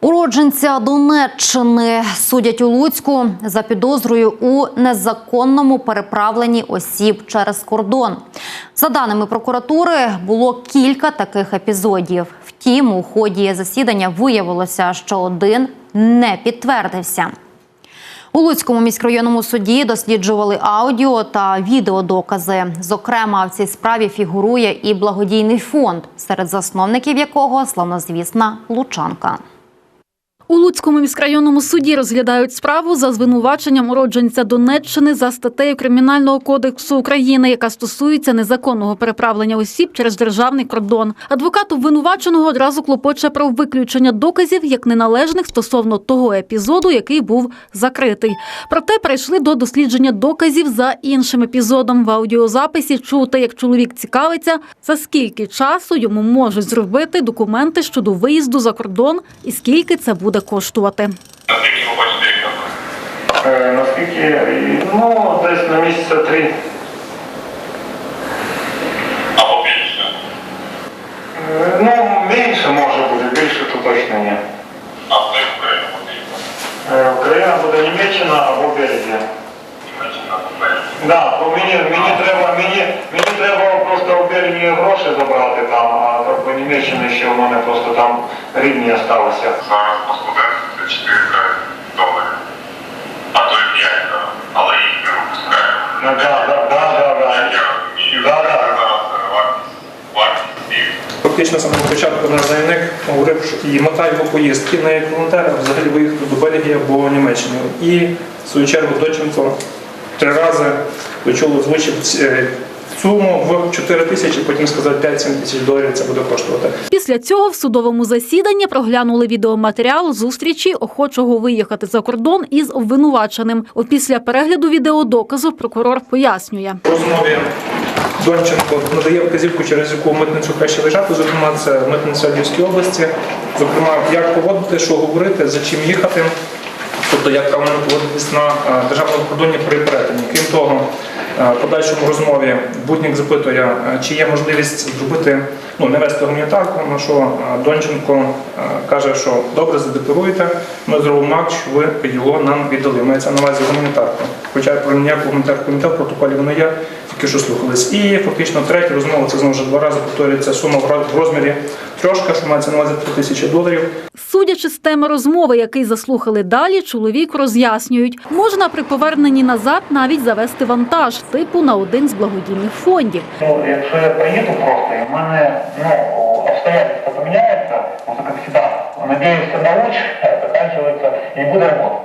Уродженця Донеччини судять у Луцьку за підозрою у незаконному переправленні осіб через кордон. За даними прокуратури, було кілька таких епізодів. Втім, у ході засідання виявилося, що один не підтвердився. У Луцькому міськрайонному суді досліджували аудіо та відеодокази. Зокрема, в цій справі фігурує і благодійний фонд, серед засновників якого славнозвісна Лучанка. У Луцькому міськрайонному суді розглядають справу за звинуваченням уродженця Донеччини за статтею Кримінального кодексу України, яка стосується незаконного переправлення осіб через державний кордон. Адвокат обвинуваченого одразу клопоче про виключення доказів як неналежних стосовно того епізоду, який був закритий. Проте перейшли до дослідження доказів за іншим епізодом. В аудіозаписі чути, як чоловік цікавиться, за скільки часу йому можуть зробити документи щодо виїзду за кордон і скільки це буде коштувати. Наскільки ви? Е, Наскільки, ну, десь на місяця три. Або більше? Е, Ну, менше може бути, більше то точно ні. А в той Україну буде? Україна буде Німеччина або Бельгія. Німеччина до Бельгії. Да, бо мені, мені треба, мені, мені треба просто у Бельгії гроші забрати там, а так би Німеччина ще у мене просто там рідні залишилися. Зараз по студенту це 4 долари. А то і 5, але їх не випускають. Ну, да, да, да, да, да. Я розумію, Да, да. це зараз е, вартість, вартість їх. Фактично, саме на початку наш заявник говорив, що і мета його поїздки на як волонтера взагалі виїхати до Бельгії або Німеччини. І в свою чергу Доченко три рази до чого озвучив е, суму в 4 тисячі, потім сказав 5-7 тисяч доларів це буде коштувати. Після цього в судовому засіданні проглянули відеоматеріал зустрічі охочого виїхати за кордон із обвинуваченим. Після перегляду відеодоказу прокурор пояснює. Розмові Донченко надає вказівку, через яку митницю краще виїжджати, зокрема, це митниця Львівської області, зокрема, як поводити, що говорити, за чим їхати, тобто як правильно поводитись на е, державному кордоні при перетині. Крім того, подальшому розмові будь-як запитує, е, чи є можливість зробити, ну, не вести гуманітарку, на що е, Донченко е, каже, що добре задекларуйте, ми зробимо акт, що ви його нам віддали. Мається на увазі гуманітарку. Хоча про ніяку гуманітарку не в протоколі воно є, тільки що слухались. І фактично третя розмова, це знову вже два рази повторюється сума в роз- в розмірі трошка, що мається на увазі 3 тисячі доларів. Судячи з теми розмови, який заслухали далі, чоловік роз'яснюють, можна при поверненні назад навіть завести вантаж, типу на один з благодійних фондів. Ну, якщо я приїду просто, і в мене ну, обстоятельства поміняються, ну, так як завжди, надіюся на луч, заканчивается, не буде роботи.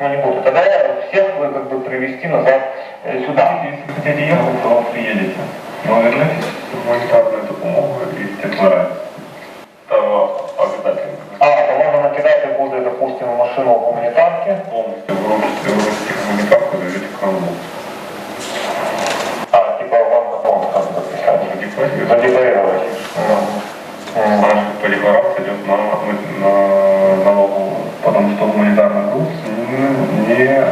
Ну, не буду. Тогда я всех вы, как бы привезти назад э, сюда. Если хотите ехать, то приедете. Но вернетесь с гуманитарной допомогой и с декларацией. Это обязательно. А, то можно накидать буде, допустим, в машину гуманитарки. Полностью грузите, грузите гуманитарку, даете кому. А, типа вам на дом как бы писать. Депозит. Задекларировать. Ну. М. Потому что по декларации идет на, на налоговую. Потому что гуманитарный груз не, не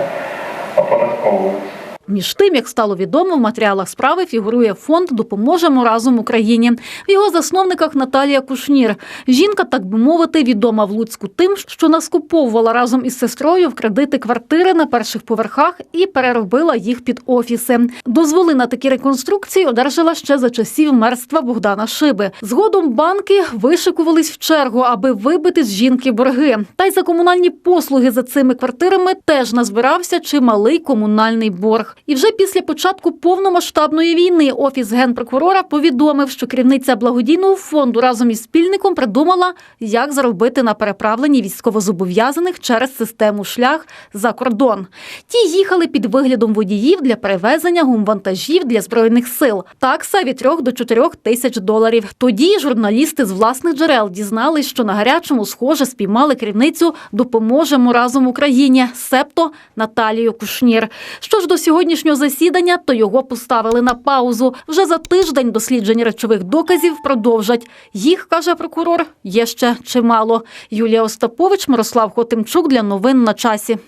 оподатковывается. Між тим, як стало відомо, в матеріалах справи фігурує фонд Допоможемо разом Україні. В його засновниках Наталія Кушнір. Жінка, так би мовити, відома в Луцьку тим, що наскуповувала разом із сестрою в кредити квартири на перших поверхах і переробила їх під офіси. Дозволи на такі реконструкції одержала ще за часів мерства Богдана Шиби. Згодом банки вишикувались в чергу, аби вибити з жінки борги. Та й за комунальні послуги за цими квартирами теж назбирався чималий комунальний борг. І вже після початку повномасштабної війни офіс генпрокурора повідомив, що керівниця благодійного фонду разом із спільником придумала, як заробити на переправленні військовозобов'язаних через систему шлях за кордон. Ті їхали під виглядом водіїв для перевезення гумвантажів для збройних сил. Такса від 3 до 4 тисяч доларів. Тоді журналісти з власних джерел дізнались, що на гарячому схоже спіймали керівницю Допоможемо разом Україні, септо Наталію Кушнір. Що ж до сьогоднішнього засідання, то його поставили на паузу. Вже за тиждень дослідження речових доказів продовжать. Їх каже прокурор, є ще чимало. Юлія Остапович, Мирослав Хотимчук для новин на часі.